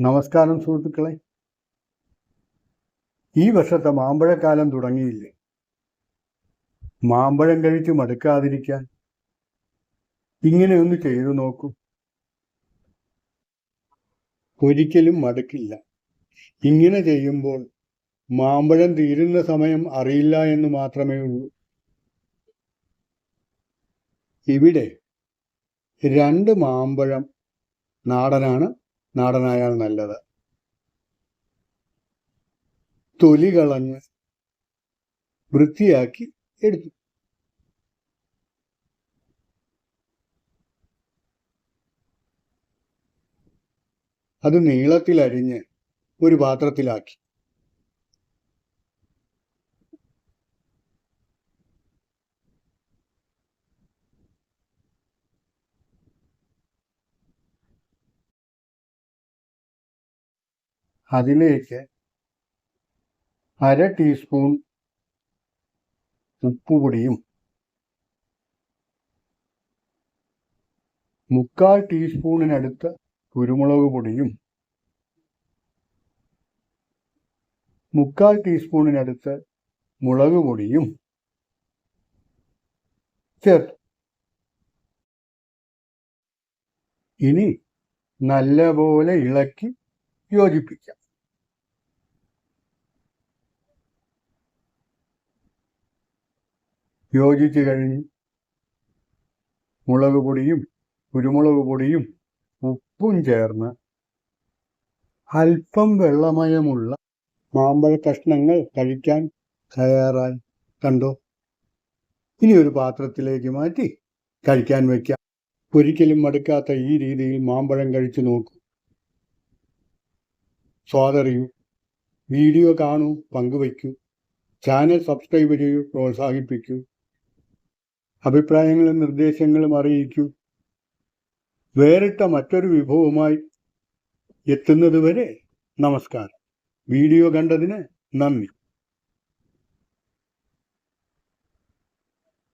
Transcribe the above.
നമസ്കാരം സുഹൃത്തുക്കളെ. ഈ വർഷത്തെ മാമ്പഴക്കാലം തുടങ്ങിയില്ലേ? മാമ്പഴം കഴിച്ച് മടുക്കാതിരിക്കാൻ ഇങ്ങനെ ഒന്ന് ചെയ്തു നോക്കൂ. ഒരിക്കലും മടുക്കില്ല. ഇങ്ങനെ ചെയ്യുമ്പോൾ മാമ്പഴം തീരുന്ന സമയം അറിയില്ല എന്ന് മാത്രമേ ഉള്ളൂ. ഇവിടെ രണ്ട് മാമ്പഴം നാടനാണ്. നാടനായാൽ നല്ലത്. തൊലി കളഞ്ഞ് വൃത്തിയാക്കി എടുത്തു. അത് നീളത്തിലരിഞ്ഞ് ഒരു പാത്രത്തിലാക്കി. അതിലേക്ക് അര ടീസ്പൂൺ ഉപ്പുപൊടിയും മുക്കാൽ ടീസ്പൂണിനടുത്ത് കുരുമുളക് പൊടിയും മുക്കാൽ ടീസ്പൂണിനടുത്ത് മുളക് പൊടിയും ചേർത്തു. ഇനി നല്ലപോലെ ഇളക്കി യോജിപ്പിക്കാം. യോജിച്ച് കഴിഞ്ഞ് മുളക് പൊടിയും കുരുമുളക് പൊടിയും ഉപ്പും ചേർന്ന് അല്പം വെള്ളമയമുള്ള മാമ്പഴ കഷ്ണങ്ങൾ കഴിക്കാൻ തയ്യാറായി. കണ്ടോ? ഇനി ഒരു പാത്രത്തിലേക്ക് മാറ്റി കഴിക്കാൻ വയ്ക്കാം ഒരിക്കലും മടുക്കാത്ത ഈ രീതിയിൽ മാമ്പഴം കഴിച്ചു നോക്കൂ. സ്വാദറിയൂ. വീഡിയോ കാണൂ പങ്കുവയ്ക്കൂ. ചാനൽ സബ്സ്ക്രൈബ് ചെയ്യൂ പ്രോത്സാഹിപ്പിക്കൂ. അഭിപ്രായങ്ങളും നിർദ്ദേശങ്ങളും അറിയിക്കൂ. വേറിട്ട മറ്റൊരു വിഭവവുമായി എത്തുന്നതുവരെ നമസ്കാരം. വീഡിയോ കണ്ടതിന് നന്ദി.